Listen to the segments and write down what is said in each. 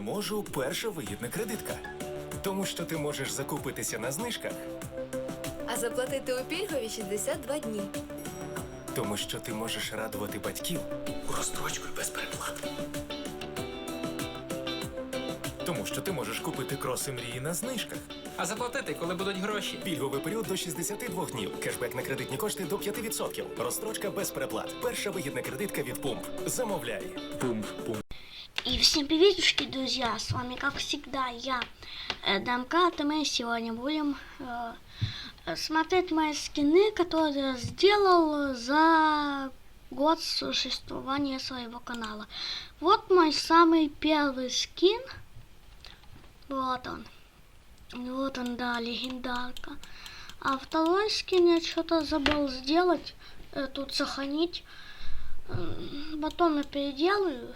можу перша вигідна кредитка. Тому що ти можеш закупитися на знижках, А заплатити у пільгові 62 дні. тому що ти можеш радувати батьків розстрочкою без переплат. Тому що ти можеш купити кроси мрії на знижках. А заплатити, коли будуть гроші. Пільговий період до 62 днів. Кешбек на кредитні кошти до 5%. Розстрочка без переплат. Перша вигідна кредитка від пумп. Замовляй. Пумп, пумп. И всем приветушки, друзья! С вами, как всегда, я, э, Дамкат, и мы сегодня будем э, смотреть мои скины, которые я сделал за год существования своего канала. Вот мой самый первый скин. Вот он. Вот он, да, легендарка. А второй скин я что-то забыл сделать, э, тут сохранить. Потом я переделаю.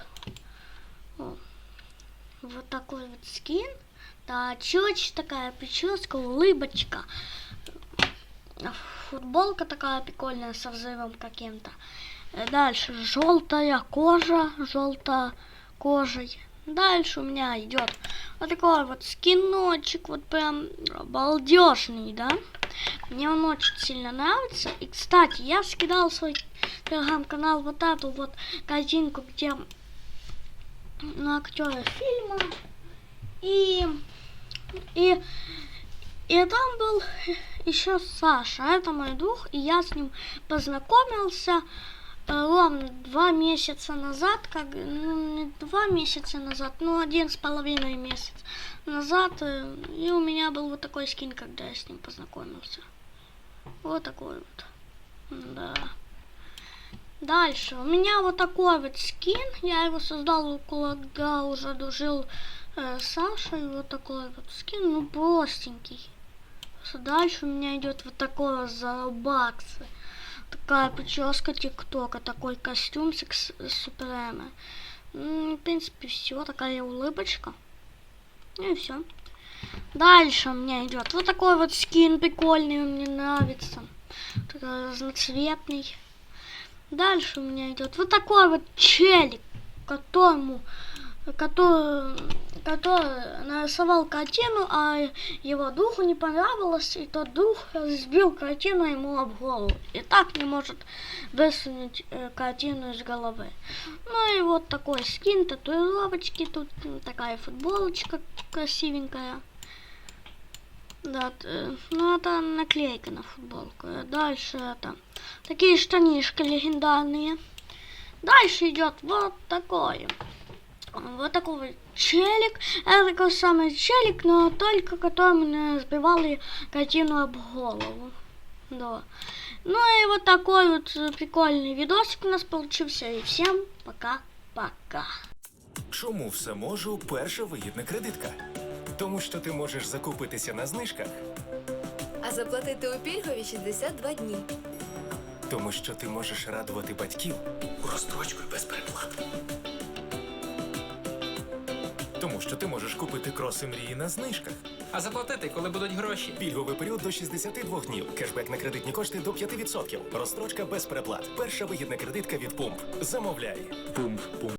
Вот такой вот скин. Да, чёчь такая прическа, улыбочка. Футболка такая прикольная со взрывом каким-то. Э, Дальше желтая кожа, желто кожей. Дальше у меня идет вот такой вот скиночек, вот прям балдежный, да? Мне он очень сильно нравится. И, кстати, я скидал свой телеграм-канал вот эту вот картинку, где на актера фильма. И, и, и там был еще Саша, это мой друг, и я с ним познакомился э, ровно два месяца назад, как ну, не два месяца назад, ну один с половиной месяц назад, э, и у меня был вот такой скин, когда я с ним познакомился. Вот такой вот. Да. Дальше. У меня вот такой вот скин. Я его создал, когда уже дружил э, с Сашей. Вот такой вот скин. Ну, простенький. Дальше у меня идет вот такой вот за баксы. Такая прическа тиктока, такой костюм с Суперэма. М, В принципе, все. Такая улыбочка. Ну и все. Дальше у меня идет вот такой вот скин прикольный, он мне нравится. Такой разноцветный. Дальше у меня идет вот такой вот челик, которому, который, который нарисовал картину, а его духу не понравилось, и тот дух сбил картину ему об голову. И так не может высунуть э, картину из головы. Ну и вот такой скин, татуировочки, тут такая футболочка красивенькая. Да, т- ну это наклейка на футболку. Дальше это такие штанишки легендарные. Дальше идет вот такой. Вот такой вот челик. Это такой самый челик, но только которому не сбивали картину об голову. Да. Ну и вот такой вот э, прикольный видосик у нас получился. И всем пока-пока. Чому все можу перша вигідна кредитка? Тому що ти можеш закупитися на знижках, А заплатити у пільгові 62 дні. тому що ти можеш радувати батьків розстрочкою без переплат. Тому що ти можеш купити кроси мрії на знижках. А заплатити, коли будуть гроші. Пільговий період до 62 днів. Кешбек на кредитні кошти до 5%. Розстрочка без переплат. Перша вигідна кредитка від пумп. Замовляй. Пумп, пумп.